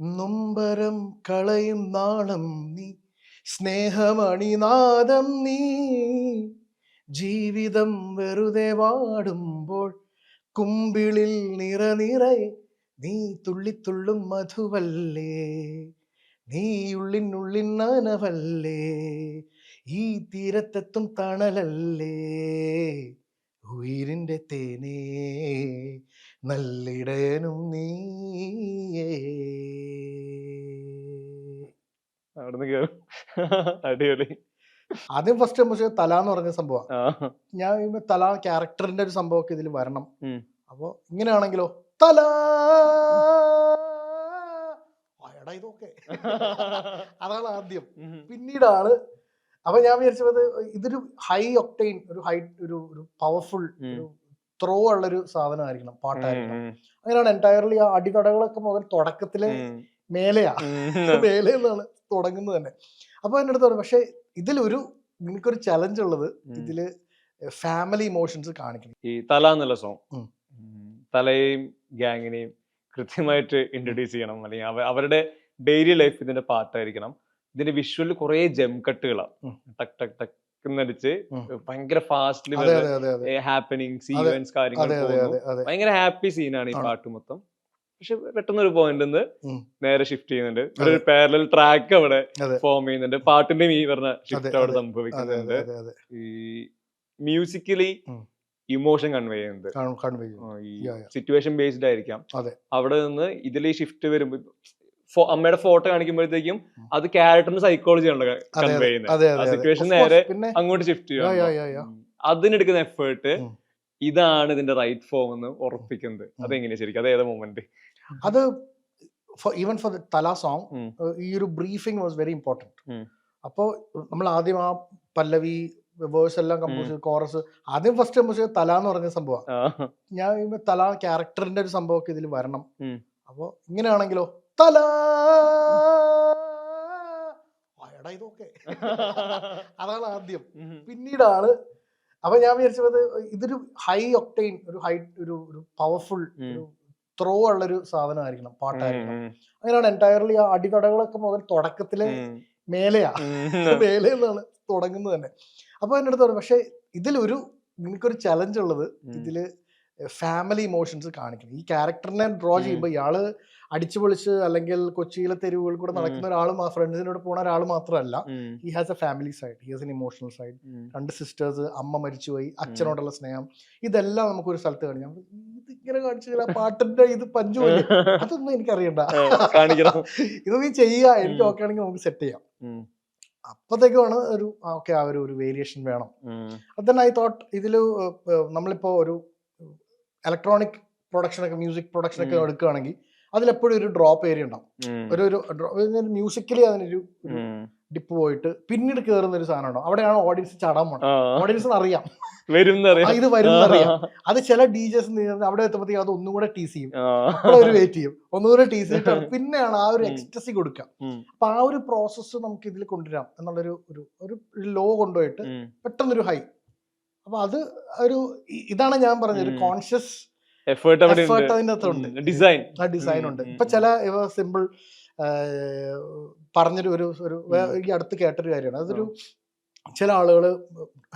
നൊമ്പരം കളയും നാളം നീ സ്നേഹമണിനാദം നീ. ജീവിതം വെറുതെ വാടുമ്പോൾ കുമ്പിളിൽ നിറ നിറയെ നീ തുള്ളിത്തുള്ളും മധുവല്ലേ? നീ ഉള്ളിനുള്ളിൻ നനവല്ലേ? ഈ തീരത്തെത്തും തണലല്ലേ? ഉയിരിന്റെ തേനേ നല്ലിടയനും നീയേ. അവിടുന്ന് കേറും. അടിപൊളി. ആദ്യം ഫസ്റ്റ് പക്ഷേ തല എന്ന് പറഞ്ഞ സംഭവം. ഞാൻ തല ക്യാരക്ടറിന്റെ ഒരു സംഭവം ഇതിൽ വരണം. അപ്പൊ ഇങ്ങനെയാണെങ്കിലോ തല. എടാ ഇതൊക്കെ. അതാണ് ആദ്യം. പിന്നീടാണ് അപ്പൊ ഞാൻ വിചാരിച്ചത് ഇതൊരു ഹൈ ഒക്ടൈൻ ഒരു ഹൈ ഒരു ഒരു പവർഫുൾ ഉള്ള ഒരു ത്രോ ഉള്ളൊരു സാധനമായിരിക്കണം പാട്ടായിരിക്കണം. അങ്ങനെയാണ് എന്റയർലി ആ അടിതടകളൊക്കെ മുതൽ തുടക്കത്തിലെ. മേലെയാ. മേലെ നിന്നാണ് തുടങ്ങുന്നത് തന്നെ. അപ്പൊ എന്റെ അടുത്ത് പറഞ്ഞു പക്ഷെ ഇതിലൊരു നിനക്കൊരു ചലഞ്ച് ഉള്ളത് ഇതിൽ ഫാമിലി ഇമോഷൻസ് കാണിക്കണം. ഈ തല എന്നുള്ള സോങ് തലയും തലയെയും ഗ്യാങ്ങിനെയും കൃത്യമായിട്ട് ഇൻട്രൊഡ്യൂസ് ചെയ്യണം. അല്ലെങ്കിൽ അവരുടെ ഡെയിലി ലൈഫ് ഇതിന്റെ പാട്ടായിരിക്കണം. ഇതിന്റെ വിഷ്വലിൽ കുറെ ജെം കട്ടുകളാണ് ടക് ടക് ടക് എന്നടിച്ച്. ഭയങ്കര ഫാസ്റ്റ്ലി ഹാപ്പനിങ് സീക്വൻസ് കാര്യങ്ങൾ ഭയങ്കര ഹാപ്പി സീനാണ് ഈ. പാട്ട് മൊത്തം. പക്ഷെ പെട്ടെന്ന് ഒരു പോയിന്റ് നിന്ന് നേരെ ഷിഫ്റ്റ് ചെയ്യുന്നുണ്ട്. ഒരു പാരലൽ ട്രാക്ക് അവിടെ ഫോം ചെയ്യുന്നുണ്ട്. പാട്ടിന്റെ ഈ പറഞ്ഞ ഷിഫ്റ്റ് അവിടെ സംഭവിക്കുന്നുണ്ട്. ഈ മ്യൂസിക്കലി ഇമോഷൻ കൺവേ ചെയ്യുന്നുണ്ട്. സിറ്റുവേഷൻ ബേസ്ഡ് ആയിരിക്കാം. അവിടെ നിന്ന് ഇതിൽ ഷിഫ്റ്റ് വരുമ്പോ അമ്മയുടെ ഫോട്ടോ കാണിക്കുമ്പോഴത്തേക്കും അത് ക്യാരക്ടറിന് സൈക്കോളജി കൺവേ ചെയ്യുന്നത്. സിറ്റുവേഷൻ നേരെ അങ്ങോട്ട് ഷിഫ്റ്റ് ചെയ്യുക അതിനെടുക്കുന്ന എഫേർട്ട് ഇതാണ് ഇതിന്റെ റൈറ്റ് ഫോം എന്ന് ഉറപ്പിക്കുന്നത്. അതെങ്ങനെയാ ശരിക്കും? അത് ഏതാ മൊമെന്റ് അത് even for the Thala song. ഈ ഒരു ബ്രീഫിംഗ് വാസ് വെരി ഇമ്പോർട്ടന്റ്. അപ്പോൾ നമ്മൾ ആദ്യം ആ പല്ലവി വേഴ്സ് എല്ലാം കമ്പോസ് ചെയ്ത് കോറസ് ആദ്യം ഫസ്റ്റ് കമ്പോസ് ചെയ്ത് തല എന്ന് പറഞ്ഞ സംഭവം. ഞാൻ തല ക്യാരക്ടറിന്റെ ഒരു സംഭവമൊക്കെ ഇതിൽ വരണം. അപ്പോ അപ്പോൾ ഇങ്ങനെയാണെങ്കിലോ തല എടാ ഇതൊക്കെ. അതാണ് ആദ്യം. പിന്നീടാണ് അപ്പൊ ഞാൻ വിചാരിച്ചത് ഇതൊരു ഹൈ ഒക്ടൈൻ ഒരു ഹൈ ഒരു ഒരു പവർഫുൾ. ഒരു ത്രോ ഉള്ളൊരു സാധനമായിരിക്കണം പാട്ടായിരിക്കണം. അങ്ങനെയാണ് എന്റയർലി ആ അടിതടകളൊക്കെ മുതൽ തുടക്കത്തിലെ മേലെയാ. മേലെ എന്നാണ് തുടങ്ങുന്നത് തന്നെ. അപ്പൊ എന്റെ അടുത്ത് പറഞ്ഞു പക്ഷെ ഇതിലൊരു നിനക്കൊരു ചലഞ്ച് ഉള്ളത്. ഇതിൽ ഫാമിലി ഇമോഷൻസ് കാണിക്കണം ഈ ക്യാരക്ടറിനെ ഡ്രോ ചെയ്യുമ്പോൾ ഇയാൾ അടിച്ചു പൊളിച്ച് അല്ലെങ്കിൽ കൊച്ചിയിലെ തെരുവുകളിൽ കൂടെ നടക്കുന്ന ഒരാൾ ആ ഫ്രണ്ട്സിനോട് പോണ ഒരാൾ മാത്രമല്ല he has a family side he has an emotional side രണ്ട് സിസ്റ്റേഴ്സ് അമ്മ മരിച്ചുപോയി അച്ഛനോടുള്ള സ്നേഹം. ഇതെല്ലാം നമുക്ക് ഒരു സ്ഥലത്ത് കാണിക്കാം. ഇത് ഇങ്ങനെ കാണിച്ചു പാട്ടിന്റെ ഇത് പഞ്ചു അതൊന്നും എനിക്കറിയണ്ട. കാണിക്കണം. ഇത് നീ ചെയ്യുക എനിക്ക്. ഓക്കെ ആണെങ്കിൽ നമുക്ക് സെറ്റ് ചെയ്യാം. അപ്പത്തേക്കാണ് ഒരു ഓക്കെ ആ ഒരു വേരിയേഷൻ വേണം. അത് ഐ തോട്ട് ഇതിൽ നമ്മളിപ്പോ ഒരു ഇലക്ട്രോണിക് പ്രൊഡക്ഷനൊക്കെ മ്യൂസിക് പ്രൊഡക്ഷനൊക്കെ. എടുക്കുകയാണെങ്കിൽ അതിലെപ്പോഴും ഒരു ഡ്രോപ്പ് ഏരിയ ഉണ്ടാവും. ഒരു ഒരു മ്യൂസിക്കലി അതിനൊരു ഡിപ്പ് പോയിട്ട് പിന്നീട് കയറുന്ന ഒരു സാധനം ഉണ്ടാവും അവിടെയാണ് ഓഡിയൻസ് ചാടാൻ പോണത്. ഓഡിയൻസ് ഓഡിയൻസിന് അറിയാം. ഇത് വരും അറിയാം അത് ചില ഡീജേഴ്സ് അവിടെ എത്തുമ്പോഴത്തേക്കും അത് ഒന്നും കൂടെ ടീസ് ചെയ്യും. അവിടെ ഒരു വെയിറ്റ് ചെയ്യും. ഒന്നുകൂടെ ടീസ് ചെയ്തിട്ട് പിന്നെയാണ് ആ ഒരു എക്സ്ട്രസി എക്സ്റ്റസി കൊടുക്കുക. അപ്പൊ ആ ഒരു പ്രോസസ്സ് നമുക്ക് ഇതിൽ കൊണ്ടുവരാം. എന്നുള്ളൊരു ഒരു ഒരു ലോ കൊണ്ടുപോയിട്ട്. പെട്ടെന്നൊരു ഹൈ അപ്പൊ അത് ഒരു ഇതാണ് ഞാൻ പറഞ്ഞത് ഒരു കോൺഷ്യസ് എഫേർട്ട് അതിന്റെ അകത്തുണ്ട്. ഡിസൈൻ ആ ഡിസൈൻ ഉണ്ട്. ഇപ്പൊ ചില ഇവ സിമ്പിൾ പറഞ്ഞൊരു ഒരു ഒരു ഈ അടുത്ത് കേട്ടൊരു കാര്യമാണ്. അതൊരു ചില ആളുകൾ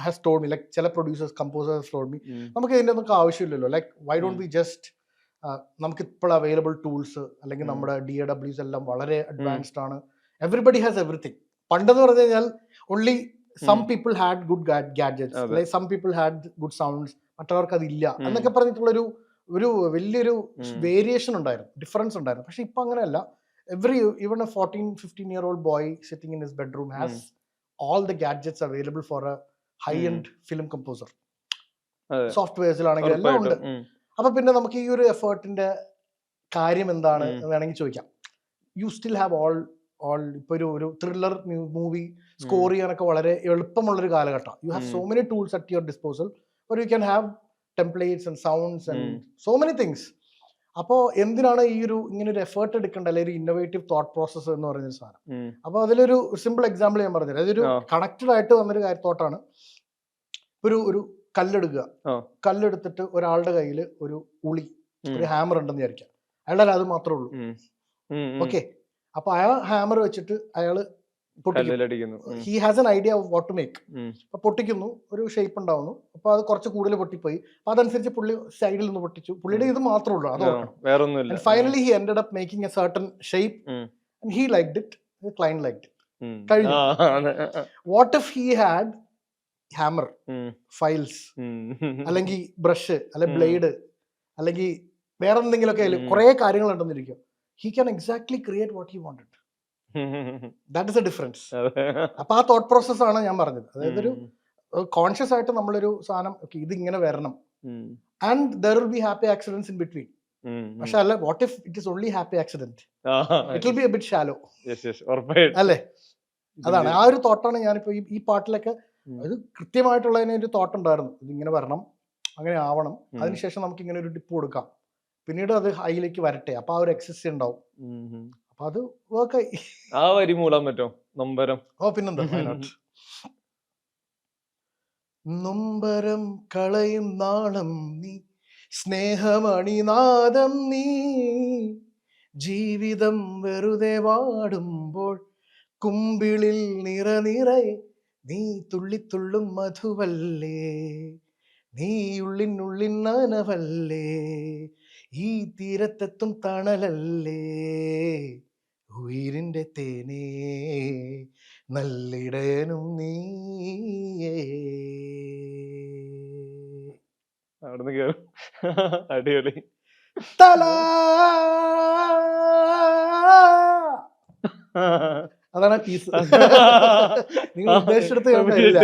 ഹാസ് ടോൾഡ് മി ലൈക്ക് ചില പ്രൊഡ്യൂസേഴ്സ് കമ്പോസേഴ്സ് ടോൾഡ് മി നമുക്ക് ഇതിന്റെ ഒന്നും ആവശ്യമില്ലല്ലോ. Like why don't be just നമുക്ക് ഇപ്പോൾ അവൈലബിൾ ടൂൾസ് അല്ലെങ്കിൽ നമ്മുടെ ഡി എ ഡബ്ല്യൂസ് എല്ലാം വളരെ അഡ്വാൻസ്ഡ് ആണ്. എവറിബഡി ഹാസ് എവറിത്തിങ് പണ്ടെന്ന് പറഞ്ഞു കഴിഞ്ഞാൽ only some. People had good gadgets അതെ. Like some people had good sounds മറ്റുള്ളവർക്ക് അതില്ല. എന്നൊക്കെ പറഞ്ഞിട്ടുള്ളൊരു ഒരു വലിയൊരു ഉം. വേരിയേഷൻ ഉണ്ടായിരുന്നു ഡിഫറൻസ് ഉണ്ടായിരുന്നു പക്ഷെ ഇപ്പൊ അങ്ങനെയല്ല every even a fourteen fifteen year old boy sitting in his bedroom has all the gadgets available for a high. End film composer. സോഫ്റ്റ്വെയർസിലാണെങ്കിൽ എല്ലാം ഉണ്ട് അപ്പൊ പിന്നെ നമുക്ക് ഈ ഒരു എഫേർട്ടിന്റെ കാര്യം എന്താണ് വേണമെങ്കിൽ ചോദിക്കാം you still have all all ഇപ്പൊ ഒരു ഒരു ത്രില്ലർ മൂവി സ്കോർ ചെയ്യാനൊക്കെ വളരെ എളുപ്പമുള്ള ഒരു കാലഘട്ടം you have so. Many tools at your disposal you can have templates and sounds and. So many things അപ്പോൾ എന്തിനാണ് ഈ ഒരു ഇങ്ങനെ ഒരു എഫേർട്ട് എടുക്കേണ്ട അല്ലെങ്കിൽ ഒരു ഇന്നോവേറ്റീവ് തോട്ട് പ്രോസസ്സ് എന്ന് പറയുന്ന സാധനം. അപ്പോൾ അതിലൊരു സിമ്പിൾ എക്സാമ്പിൾ ഞാൻ പറഞ്ഞുതരാം. അതൊരു. കണക്റ്റഡ് ആയിട്ട് വന്നൊരു കാര്യം തോട്ടാണ് ഒരു ഒരു കല്ലെടുക്കുക. കല്ലെടുത്തിട്ട് ഒരാളുടെ കയ്യിൽ ഒരു ഉളി ഒരു ഹാമർ ഉണ്ടെന്ന് വിചാരിക്കാം അയാളുടെ അത് മാത്രമേ ഉള്ളൂ. ഓക്കെ അപ്പൊ അയാൾ ഹാമർ വെച്ചിട്ട് അയാൾ പൊട്ടിക്കുന്നു he has an idea of what to make അപ്പൊ പൊട്ടിക്കുന്നു ഒരു ഷേപ്പ് ഉണ്ടാവുന്നു. അപ്പൊ അത് കുറച്ച് കൂടുതൽ പൊട്ടിപ്പോയി. അപ്പൊ അതനുസരിച്ച് പുള്ളി സൈഡിൽ നിന്ന് പൊട്ടിച്ചു. പുള്ളിയുടെ ഇത് മാത്രമേ ഉള്ളൂ അത് finally he end up making a certain shape he like it client like it. കഴിഞ്ഞു. What if he had hammer um. അല്ലെങ്കിൽ ബ്രഷ്, അല്ലെങ്കിൽ. ബ്ലേഡ്, അല്ലെങ്കിൽ വേറെ എന്തെങ്കിലുമൊക്കെ. കുറെ കാര്യങ്ങൾ ഉണ്ടെന്നിരിക്കും. He can exactly create what he wanted that is a difference. അപ്പൊ ആ തോട്ട് പ്രോസസ് ആണ് ഞാൻ പറഞ്ഞത്. അതായത് ഒരു കോൺഷ്യസ് ആയിട്ട് നമ്മളൊരു സാധനം ഓക്കെ ഇത് ഇങ്ങനെ വരണം. And there will be happy accidents in between. പക്ഷെ അല്ല what if it is only happy accident it will be a bit shallow. അല്ലേ? അതാണ്. ആ ഒരു തോട്ടാണ് ഞാനിപ്പോ ഈ പാട്ടിലൊക്കെ. അത് കൃത്യമായിട്ടുള്ളതിന് ഒരു തോട്ടുണ്ടായിരുന്നു ഇതിങ്ങനെ വരണം അങ്ങനെ ആവണം. അതിനുശേഷം നമുക്ക് ഇങ്ങനെ ഒരു ടിപ്പ് കൊടുക്കാം. പിന്നീട് അത് ഹൈയിലേക്ക് വരട്ടെ. അപ്പൊ ആ ഒരു എക്സസ് ഉണ്ടാവും. അപ്പൊ അത് വർക്ക് ആയി. ആ വരി മൂടാൻ പറ്റും? നൊമ്പരം. ഓ പിന്നെന്താ? നൊമ്പരം കളയും നാളം നീ സ്നേഹമണിനാദം നീ. ജീവിതം വെറുതെ വാടുമ്പോൾ കുമ്പിളിൽ നിറ നിറ നീ തുള്ളിത്തുള്ളും മധുവല്ലേ? നീ ഉള്ളിനുള്ളിൻ നനവല്ലേ? ഈ തീരത്തെത്തും തണലല്ലേ? ഉയിരിന്റെ തേനേ നല്ലിടയനും നീയേ. അവിടുന്ന് കേറും. അടിപൊളി. തല! അതാണ് പീസ് നിങ്ങൾ ഉദ്ദേശിച്ചെടുത്ത്. തരില്ല.